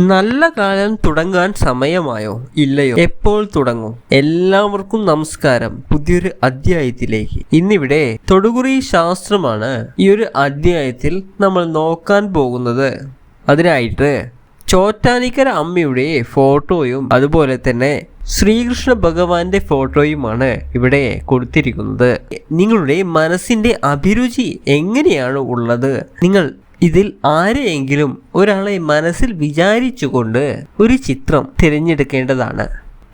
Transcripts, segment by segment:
നല്ല കാലം തുടങ്ങാൻ സമയമായോ? ഇല്ലയോ? എപ്പോൾ തുടങ്ങും? എല്ലാവർക്കും നമസ്കാരം. പുതിയൊരു അധ്യായത്തിലേക്ക്. ഇന്നിവിടെ തൊടുകുറി ശാസ്ത്രമാണ് ഈ ഒരു അധ്യായത്തിൽ നമ്മൾ നോക്കാൻ പോകുന്നത്. അതിനായിട്ട് ചോറ്റാനിക്കര അമ്മയുടെ ഫോട്ടോയും അതുപോലെ തന്നെ ശ്രീകൃഷ്ണ ഭഗവാന്റെ ഫോട്ടോയുമാണ് ഇവിടെ കൊടുത്തിരിക്കുന്നത്. നിങ്ങളുടെ മനസ്സിന്റെ അഭിരുചി എങ്ങനെയാണ് ഉള്ളത്? നിങ്ങൾ ഇതിൽ ആരെയെങ്കിലും ഒരാളെ മനസ്സിൽ വിചാരിച്ചുകൊണ്ട് ഒരു ചിത്രം തിരഞ്ഞെടുക്കേണ്ടതാണ്.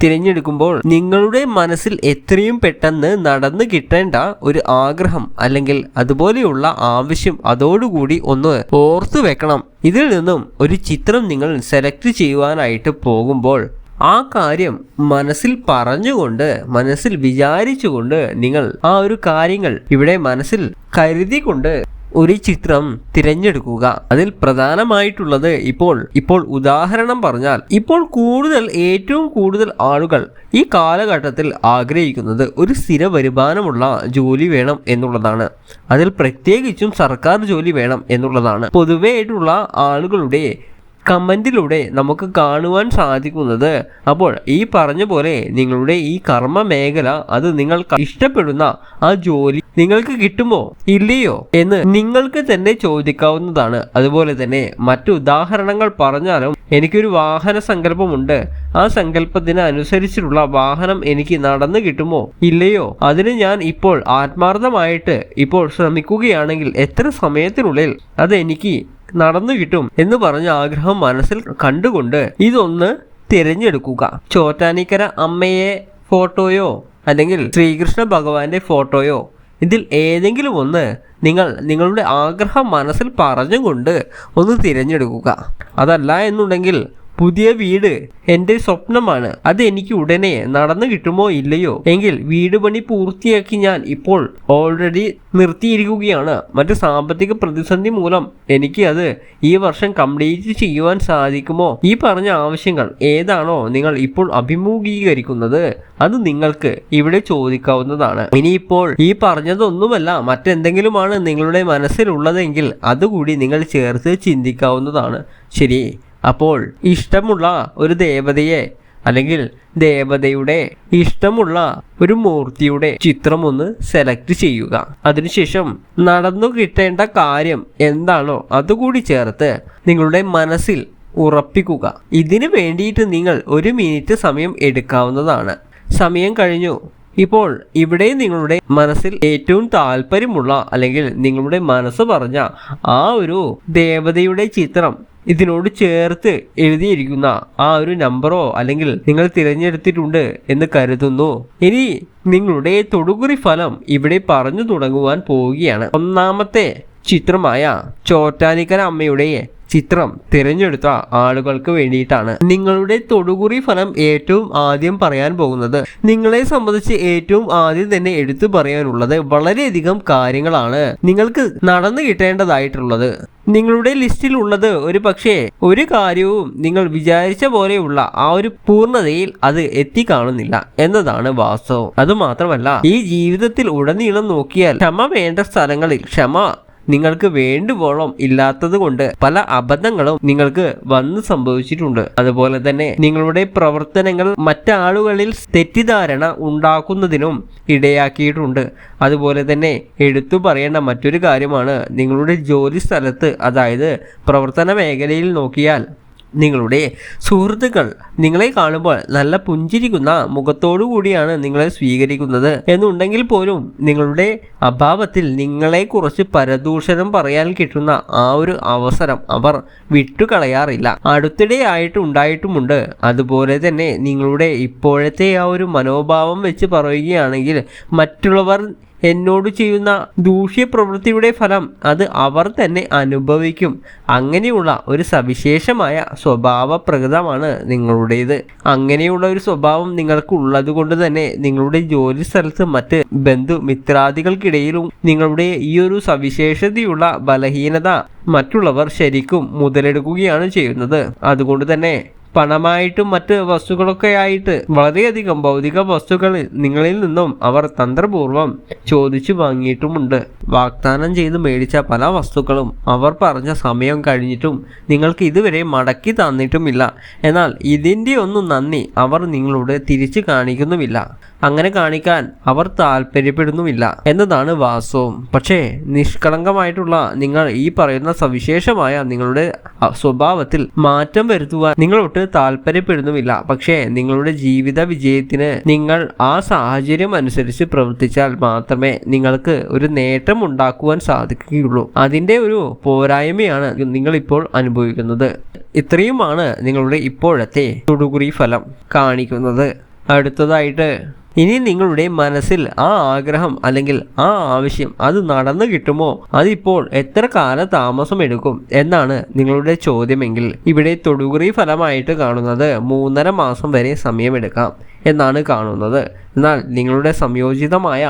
തിരഞ്ഞെടുക്കുമ്പോൾ നിങ്ങളുടെ മനസ്സിൽ എത്രയും പെട്ടെന്ന് നടന്നു കിട്ടേണ്ട ഒരു ആഗ്രഹം അല്ലെങ്കിൽ അതുപോലെയുള്ള ആവശ്യം അതോടുകൂടി ഒന്ന് ഓർത്തു വെക്കണം. ഇതിൽ നിന്നും ഒരു ചിത്രം നിങ്ങൾ സെലക്ട് ചെയ്യുവാനായിട്ട് പോകുമ്പോൾ ആ കാര്യം മനസ്സിൽ പറഞ്ഞുകൊണ്ട് മനസ്സിൽ വിചാരിച്ചുകൊണ്ട് നിങ്ങൾ ആ ഒരു കാര്യങ്ങൾ ഇവിടെ മനസ്സിൽ കരുതിക്കൊണ്ട് ഒരു ചിത്രം തിരഞ്ഞെടുക്കുക. അതിൽ പ്രധാനമായിട്ടുള്ളത് ഇപ്പോൾ ഇപ്പോൾ ഉദാഹരണം പറഞ്ഞാൽ ഇപ്പോൾ കൂടുതൽ ഏറ്റവും കൂടുതൽ ആളുകൾ ഈ കാലഘട്ടത്തിൽ ആഗ്രഹിക്കുന്നത് ഒരു സ്ഥിര വരുമാനമുള്ള ജോലി വേണം എന്നുള്ളതാണ്. അതിൽ പ്രത്യേകിച്ചും സർക്കാർ ജോലി വേണം എന്നുള്ളതാണ്. പൊതുവേ ആയിട്ടുള്ള ആളുകളുടെ കമന്റിലൂടെ നമുക്ക് കാണുവാൻ സാധിക്കുന്നത്. അപ്പോൾ ഈ പറഞ്ഞ പോലെ നിങ്ങളുടെ ഈ കർമ്മ മേഖല അത് നിങ്ങൾക്ക് ഇഷ്ടപ്പെടുന്ന ആ ജോലി നിങ്ങൾക്ക് കിട്ടുമോ? ഇല്ലയോ? എന്ന് നിങ്ങൾക്ക് തന്നെ ചോദിക്കാവുന്നതാണ്. അതുപോലെ തന്നെ മറ്റു ഉദാഹരണങ്ങൾ പറഞ്ഞാലും എനിക്കൊരു വാഹന സങ്കല്പമുണ്ട്. ആ സങ്കല്പത്തിന് അനുസരിച്ചിട്ടുള്ള വാഹനം എനിക്ക് നടന്നു കിട്ടുമോ? ഇല്ലയോ? അതിന് ഞാൻ ഇപ്പോൾ ആത്മാർത്ഥമായിട്ട് ഇപ്പോൾ ശ്രമിക്കുകയാണെങ്കിൽ എത്ര സമയത്തിനുള്ളിൽ അത് എനിക്ക് നടന്നു കിട്ടും എന്ന് പറഞ്ഞ ആഗ്രഹം മനസ്സിൽ കണ്ടുകൊണ്ട് ഇതൊന്ന് തിരഞ്ഞെടുക്കുക. ചോറ്റാനിക്കര അമ്മയെ ഫോട്ടോയോ അല്ലെങ്കിൽ ശ്രീകൃഷ്ണ ഭഗവാന്റെ ഫോട്ടോയോ ഇതിൽ ഏതെങ്കിലും ഒന്ന് നിങ്ങൾ നിങ്ങളുടെ ആഗ്രഹം മനസ്സിൽ പറഞ്ഞുകൊണ്ട് ഒന്ന് തിരഞ്ഞെടുക്കുക. അതല്ല എന്നുണ്ടെങ്കിൽ പുതിയ വീട് എന്റെ സ്വപ്നമാണ്. അത് എനിക്ക് ഉടനെ നടന്നു കിട്ടുമോ ഇല്ലയോ? എങ്കിൽ വീട് പണി പൂർത്തിയാക്കി ഞാൻ ഇപ്പോൾ ഓൾറെഡി നിർത്തിയിരിക്കുകയാണ്. മറ്റു സാമ്പത്തിക പ്രതിസന്ധി മൂലം എനിക്ക് അത് ഈ വർഷം കംപ്ലീറ്റ് ചെയ്യുവാൻ സാധിക്കുമോ? ഈ പറഞ്ഞ ആവശ്യങ്ങൾ ഏതാണോ നിങ്ങൾ ഇപ്പോൾ അഭിമുഖീകരിക്കുന്നത്? അത് നിങ്ങൾക്ക് ഇവിടെ ചോദിക്കാവുന്നതാണ്. ഇനിയിപ്പോൾ ഈ പറഞ്ഞതൊന്നുമല്ല മറ്റെന്തെങ്കിലുമാണ് നിങ്ങളുടെ മനസ്സിലുള്ളതെങ്കിൽ അതുകൂടി നിങ്ങൾ ചേർത്ത് ചിന്തിക്കാവുന്നതാണ്. ശരി അപ്പോൾ ഇഷ്ടമുള്ള ഒരു ദേവതയെ അല്ലെങ്കിൽ ദേവതയുടെ ഇഷ്ടമുള്ള ഒരു മൂർത്തിയുടെ ചിത്രം ഒന്ന് സെലക്ട് ചെയ്യുക. അതിനുശേഷം നടന്നു കിട്ടേണ്ട കാര്യം എന്താണോ അതുകൂടി ചേർത്ത് നിങ്ങളുടെ മനസ്സിൽ ഉറപ്പിക്കുക. ഇതിനു വേണ്ടിയിട്ട് നിങ്ങൾ ഒരു മിനിറ്റ് സമയം എടുക്കാവുന്നതാണ്. സമയം കഴിഞ്ഞു. ഇപ്പോൾ ഇവിടെ നിങ്ങളുടെ മനസ്സിൽ ഏറ്റവും താല്പര്യമുള്ള അല്ലെങ്കിൽ നിങ്ങളുടെ മനസ്സ് പറഞ്ഞ ആ ഒരു ദേവതയുടെ ചിത്രം ഇതിനോട് ചേർത്ത് എഴുതിയിരിക്കുന്ന ആ ഒരു നമ്പറോ അല്ലെങ്കിൽ നിങ്ങൾ തിരഞ്ഞെടുത്തിട്ടുണ്ട് എന്ന് കരുതുന്നു. ഇനി നിങ്ങളുടെ തൊടുകുറി ഫലം ഇവിടെ പറഞ്ഞു തുടങ്ങുവാൻ പോവുകയാണ്. ഒന്നാമത്തെ ചിത്രമായ ചോറ്റാനിക്കര അമ്മയുടെ ചിത്രം തിരഞ്ഞെടുത്ത ആളുകൾക്ക് വേണ്ടിയിട്ടാണ്. നിങ്ങളുടെ തൊടുകുറി ഫലം ഏറ്റവും ആദ്യം പറയാൻ പോകുന്നത്. നിങ്ങളെ സംബന്ധിച്ച് ഏറ്റവും ആദ്യം തന്നെ എടുത്തു പറയാനുള്ളത് വളരെയധികം കാര്യങ്ങളാണ് നിങ്ങൾക്ക് നടന്നു കിട്ടേണ്ടതായിട്ടുള്ളത്. നിങ്ങളുടെ ലിസ്റ്റിൽ ഉള്ളത് ഒരു പക്ഷേ ഒരു കാര്യവും നിങ്ങൾ വിചാരിച്ച പോലെയുള്ള ആ ഒരു പൂർണതയിൽ അത് എത്തിക്കാണുന്നില്ല എന്നതാണ് വാസ്തവം. അതുമാത്രമല്ല ഈ ജീവിതത്തിൽ ഉടനീളം നോക്കിയാൽ ക്ഷമ വേണ്ട സ്ഥലങ്ങളിൽ ക്ഷമ നിങ്ങൾക്ക് വേണ്ടുവോളം ഇല്ലാത്തത് കൊണ്ട് പല അബദ്ധങ്ങളും നിങ്ങൾക്ക് വന്ന് സംഭവിച്ചിട്ടുണ്ട്. അതുപോലെ തന്നെ നിങ്ങളുടെ പ്രവർത്തനങ്ങൾ മറ്റാളുകളിൽ തെറ്റിദ്ധാരണ ഉണ്ടാക്കുന്നതിനും ഇടയാക്കിയിട്ടുണ്ട്. അതുപോലെ തന്നെ എടുത്തു പറയേണ്ട മറ്റൊരു കാര്യമാണ് നിങ്ങളുടെ ജോലി സ്ഥലത്ത് അതായത് പ്രവർത്തന മേഖലയിൽ നോക്കിയാൽ നിങ്ങളുടെ സുഹൃത്തുക്കൾ നിങ്ങളെ കാണുമ്പോൾ നല്ല പുഞ്ചിരിക്കുന്ന മുഖത്തോടു കൂടിയാണ് നിങ്ങളെ സ്വീകരിക്കുന്നത്. എന്നുണ്ടെങ്കിൽ പോലും നിങ്ങളുടെ അഭാവത്തിൽ നിങ്ങളെ കുറച്ച് പരദൂഷണം പറയാൻ കിട്ടുന്ന ആ ഒരു അവസരം അവർ വിട്ടുകളയാറില്ല. അടുത്തിടെ ആയിട്ട് ഉണ്ടായിട്ടുമുണ്ട്. അതുപോലെ തന്നെ നിങ്ങളുടെ ഇപ്പോഴത്തെ ആ ഒരു മനോഭാവം വെച്ച് പറയുകയാണെങ്കിൽ മറ്റുള്ളവർ എന്നോട് ചെയ്യുന്ന ദൂഷ്യ പ്രവൃത്തിയുടെ ഫലം അത് അവർ തന്നെ അനുഭവിക്കും. അങ്ങനെയുള്ള ഒരു സവിശേഷമായ സ്വഭാവ പ്രകൃതമാണ് നിങ്ങളുടേത്. അങ്ങനെയുള്ള ഒരു സ്വഭാവം നിങ്ങൾക്ക് ഉള്ളത് കൊണ്ട് തന്നെ നിങ്ങളുടെ ജോലി സ്ഥലത്ത് മറ്റ് ബന്ധു മിത്രാദികൾക്കിടയിലും നിങ്ങളുടെ ഈ ഒരു സവിശേഷതയുള്ള ബലഹീനത മറ്റുള്ളവർ ശരിക്കും മുതലെടുക്കുകയാണ് ചെയ്യുന്നത്. അതുകൊണ്ട് തന്നെ പണമായിട്ടും മറ്റ് വസ്തുക്കളൊക്കെ ആയിട്ട് വളരെയധികം ഭൗതിക വസ്തുക്കൾ നിങ്ങളിൽ നിന്നും അവർ തന്ത്രപൂർവം ചോദിച്ചു വാങ്ങിയിട്ടുമുണ്ട്. വാഗ്ദാനം ചെയ്ത് മേടിച്ച പല വസ്തുക്കളും അവർ പറഞ്ഞ സമയം കഴിഞ്ഞിട്ടും നിങ്ങൾക്ക് ഇതുവരെ മടക്കി തന്നിട്ടുമില്ല. എന്നാൽ ഇതിന്റെ ഒന്നും നന്ദി അവർ നിങ്ങളോട് തിരിച്ചു കാണിക്കുന്നുമില്ല. അങ്ങനെ കാണിക്കാൻ അവർ താല്പര്യപ്പെടുന്നുമില്ല എന്നതാണ് വാസ്തവം. പക്ഷേ നിഷ്കളങ്കമായിട്ടുള്ള നിങ്ങൾ ഈ പറയുന്ന സവിശേഷമായ നിങ്ങളുടെ സ്വഭാവത്തിൽ മാറ്റം വരുത്തുവാൻ നിങ്ങളൊട്ട് താല്പര്യപ്പെടുന്നുമില്ല പക്ഷേ നിങ്ങളുടെ ജീവിത വിജയത്തിന് നിങ്ങൾ ആ സാഹചര്യം അനുസരിച്ച് പ്രവർത്തിച്ചാൽ മാത്രമേ നിങ്ങൾക്ക് ഒരു നേട്ടം ഉണ്ടാക്കുവാൻ സാധിക്കുകയുള്ളൂ. അതിന്റെ ഒരു പോരായ്മയാണ് നിങ്ങൾ ഇപ്പോൾ അനുഭവിക്കുന്നത്. ഇത്രയുമാണ് നിങ്ങളുടെ ഇപ്പോഴത്തെ തൊടുകുറി ഫലം കാണിക്കുന്നത്. അടുത്തതായിട്ട് ഇനി നിങ്ങളുടെ മനസ്സിൽ ആ ആഗ്രഹം അല്ലെങ്കിൽ ആ ആവശ്യം അത് നടന്നു കിട്ടുമോ? അതിപ്പോൾ എത്ര കാല താമസം എടുക്കും എന്നാണ് നിങ്ങളുടെ ചോദ്യമെങ്കിൽ ഇവിടെ തൊടുകുറി ഫലമായിട്ട് കാണുന്നത് മൂന്നര മാസം വരെ സമയമെടുക്കാം എന്നാണ് കാണുന്നത്. എന്നാൽ നിങ്ങളുടെ സംയോജിതമായ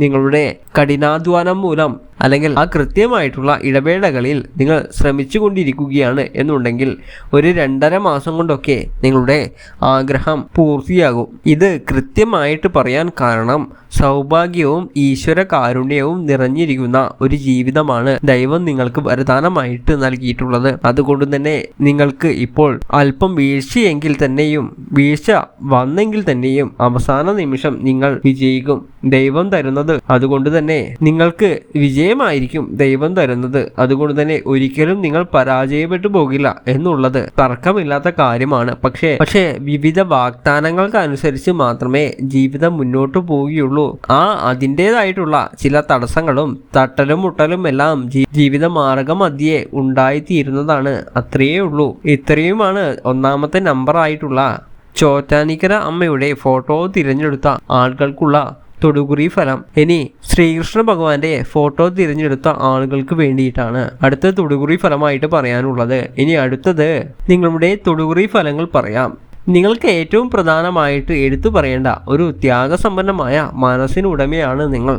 നിങ്ങളുടെ കഠിനാധ്വാനം മൂലം അല്ലെങ്കിൽ ആ കൃത്യമായിട്ടുള്ള ഇടവേളകളിൽ നിങ്ങൾ ശ്രമിച്ചു കൊണ്ടിരിക്കുകയാണ് എന്നുണ്ടെങ്കിൽ ഒരു രണ്ടര മാസം കൊണ്ടൊക്കെ നിങ്ങളുടെ ആഗ്രഹം പൂർത്തിയാകും. ഇത് കൃത്യമായിട്ട് പറയാൻ കാരണം സൗഭാഗ്യവും ഈശ്വര കാരുണ്യവും നിറഞ്ഞിരിക്കുന്ന ഒരു ജീവിതമാണ് ദൈവം നിങ്ങൾക്ക് വരദാനമായിട്ട് നൽകിയിട്ടുള്ളത്. അതുകൊണ്ട് തന്നെ നിങ്ങൾക്ക് ഇപ്പോൾ അല്പം വീഴ്ചയെങ്കിൽ തന്നെയും വീഴ്ച വന്നെങ്കിൽ തന്നെയും അവസാന നിമിഷം നിങ്ങൾ വിജയിക്കും. ദൈവം തരുന്നത് അതുകൊണ്ട് തന്നെ നിങ്ങൾക്ക് വിജയമായിരിക്കും ദൈവം തരുന്നത്. അതുകൊണ്ട് തന്നെ ഒരിക്കലും നിങ്ങൾ പരാജയപ്പെട്ടു പോകില്ല എന്നുള്ളത് തർക്കമില്ലാത്ത കാര്യമാണ്. പക്ഷേ പക്ഷേ വിവിധ വാഗ്ദാനങ്ങൾക്ക് അനുസരിച്ച് മാത്രമേ ജീവിതം മുന്നോട്ട് പോവുകയുള്ളൂ. ആ അതിന്റെതായിട്ടുള്ള ചില തടസ്സങ്ങളും തട്ടലും മുട്ടലും എല്ലാം ജീവിത മാർഗം മാർഗമധ്യേ ഉണ്ടായിത്തീരുന്നതാണ്. അത്രയേ ഉള്ളൂ. ഇത്രയുമാണ് ഒന്നാമത്തെ നമ്പറായിട്ടുള്ള ചോറ്റാനിക്കര അമ്മയുടെ ഫോട്ടോ തിരഞ്ഞെടുത്ത ആളുകൾക്കുള്ള തൊടുകുറി ഫലം. ഇനി ശ്രീകൃഷ്ണ ഭഗവാന്റെ ഫോട്ടോ തിരഞ്ഞെടുത്ത ആളുകൾക്ക് വേണ്ടിയിട്ടാണ് അടുത്ത തൊടുകുറി ഫലമായിട്ട് പറയാനുള്ളത്. ഇനി അടുത്തത് നിങ്ങളുടെ തൊടുകുറി ഫലങ്ങൾ പറയാം. നിങ്ങൾക്ക് ഏറ്റവും പ്രധാനമായിട്ട് എടുത്തു പറയേണ്ട ഒരു ത്യാഗസമ്പന്നമായ മനസ്സിനുടമയാണ് നിങ്ങൾ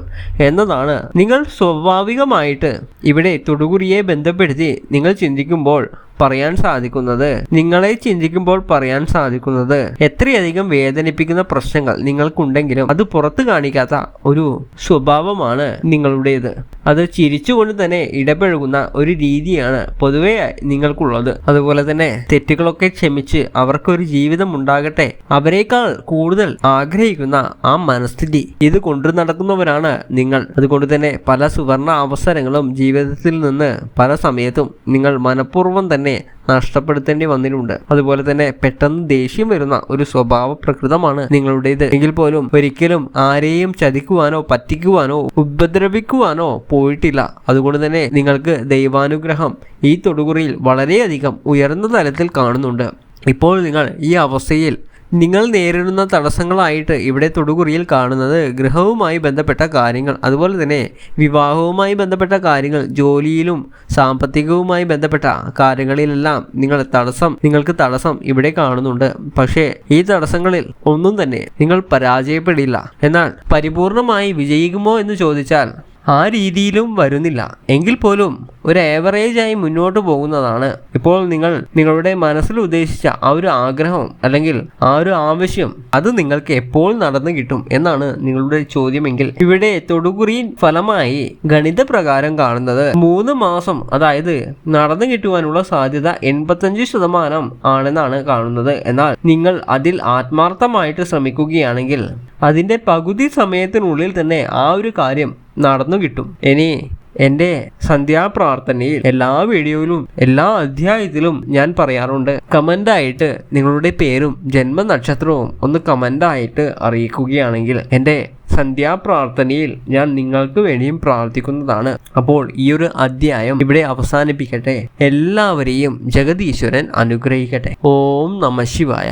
എന്നതാണ്. നിങ്ങൾ സ്വാഭാവികമായിട്ട് ഇവിടെ തൊടുകുറിയെ ബന്ധപ്പെടുത്തി നിങ്ങൾ ചിന്തിക്കുമ്പോൾ പറയാൻ സാധിക്കുന്നത്? നിങ്ങളെ ചിന്തിക്കുമ്പോൾ പറയാൻ സാധിക്കുന്നത് എത്രയധികം വേദനിപ്പിക്കുന്ന പ്രശ്നങ്ങൾ നിങ്ങൾക്കുണ്ടെങ്കിലും അത് പുറത്തു കാണിക്കാത്ത ഒരു സ്വഭാവമാണ് നിങ്ങളുടേത്. അത് ചിരിച്ചുകൊണ്ട് തന്നെ ഇടപഴകുന്ന ഒരു രീതിയാണ് പൊതുവെ നിങ്ങൾക്കുള്ളത്. അതുപോലെ തന്നെ തെറ്റുകളൊക്കെ ക്ഷമിച്ച് അവർക്കൊരു ജീവിതം ഉണ്ടാകട്ടെ. അവരെക്കാൾ കൂടുതൽ ആഗ്രഹിക്കുന്ന ആ മനസ്ഥിതി. ഇത് കൊണ്ടു നടക്കുന്നവരാണ് നിങ്ങൾ. അതുകൊണ്ട് തന്നെ പല സുവർണ അവസരങ്ങളും ജീവിതത്തിൽ നിന്ന് പല സമയത്തും നിങ്ങൾ മനഃപൂർവം തന്നെ നഷ്ടപ്പെടുത്തേണ്ടി വന്നിട്ടുണ്ട്. അതുപോലെ തന്നെ പെട്ടെന്ന് ദേഷ്യം വരുന്ന ഒരു സ്വഭാവ പ്രകൃതമാണ് നിങ്ങളുടേത്. എങ്കിൽ പോലും ഒരിക്കലും ആരെയും ചതിക്കുവാനോ പറ്റിക്കുവാനോ ഉപദ്രവിക്കുവാനോ പോയിട്ടില്ല. അതുകൊണ്ട് തന്നെ നിങ്ങൾക്ക് ദൈവാനുഗ്രഹം ഈ തൊടുകുറിയിൽ വളരെയധികം ഉയർന്ന തലത്തിൽ കാണുന്നുണ്ട്. ഇപ്പോൾ നിങ്ങൾ ഈ അവസ്ഥയിൽ നിങ്ങൾ നേരിടുന്ന തടസ്സങ്ങളായിട്ട് ഇവിടെ തൊടുകുറിയിൽ കാണുന്നത് ഗൃഹവുമായി ബന്ധപ്പെട്ട കാര്യങ്ങൾ. അതുപോലെ തന്നെ വിവാഹവുമായി ബന്ധപ്പെട്ട കാര്യങ്ങൾ ജോലിയിലും സാമ്പത്തികവുമായി ബന്ധപ്പെട്ട കാര്യങ്ങളിലെല്ലാം നിങ്ങൾ തടസ്സം നിങ്ങൾക്ക് തടസ്സം ഇവിടെ കാണുന്നുണ്ട്. പക്ഷേ ഈ തടസ്സങ്ങളിൽ ഒന്നും തന്നെ നിങ്ങൾ പരാജയപ്പെടില്ല. എന്നാൽ പരിപൂർണമായി വിജയിക്കുമോ എന്ന് ചോദിച്ചാൽ ആ രീതിയിലും വരുന്നില്ല. എങ്കിൽ പോലും ഒരു ആയി മുന്നോട്ട് പോകുന്നതാണ്. ഇപ്പോൾ നിങ്ങൾ നിങ്ങളുടെ മനസ്സിൽ ഉദ്ദേശിച്ച ആ ഒരു ആഗ്രഹം അല്ലെങ്കിൽ ആ ഒരു ആവശ്യം അത് നിങ്ങൾക്ക് എപ്പോൾ നടന്നു കിട്ടും എന്നാണ് നിങ്ങളുടെ ചോദ്യമെങ്കിൽ ഇവിടെ തൊടുകുറി ഫലമായി ഗണിത പ്രകാരം കാണുന്നത് മൂന്ന് മാസം അതായത് നടന്നു കിട്ടുവാനുള്ള സാധ്യത എൺപത്തഞ്ച് ശതമാനം ആണെന്നാണ് കാണുന്നത്. എന്നാൽ നിങ്ങൾ അതിൽ ആത്മാർത്ഥമായിട്ട് ശ്രമിക്കുകയാണെങ്കിൽ അതിന്റെ പകുതി സമയത്തിനുള്ളിൽ തന്നെ ആ ഒരു കാര്യം നടന്നു കിട്ടും. ഇനി എന്റെ സന്ധ്യാപ്രാർത്ഥനയിൽ എല്ലാ വീഡിയോയിലും എല്ലാ അധ്യായത്തിലും ഞാൻ പറയാറുണ്ട്. കമന്റായിട്ട് നിങ്ങളുടെ പേരും ജന്മ നക്ഷത്രവും ഒന്ന് കമന്റായിട്ട് അറിയിക്കുകയാണെങ്കിൽ എന്റെ സന്ധ്യാപ്രാർത്ഥനയിൽ ഞാൻ നിങ്ങൾക്ക് വേണ്ടിയും പ്രാർത്ഥിക്കുന്നതാണ്. അപ്പോൾ ഈ ഒരു അധ്യായം ഇവിടെ അവസാനിപ്പിക്കട്ടെ. എല്ലാവരെയും ജഗതീശ്വരൻ അനുഗ്രഹിക്കട്ടെ. ഓം നമ ശിവായ.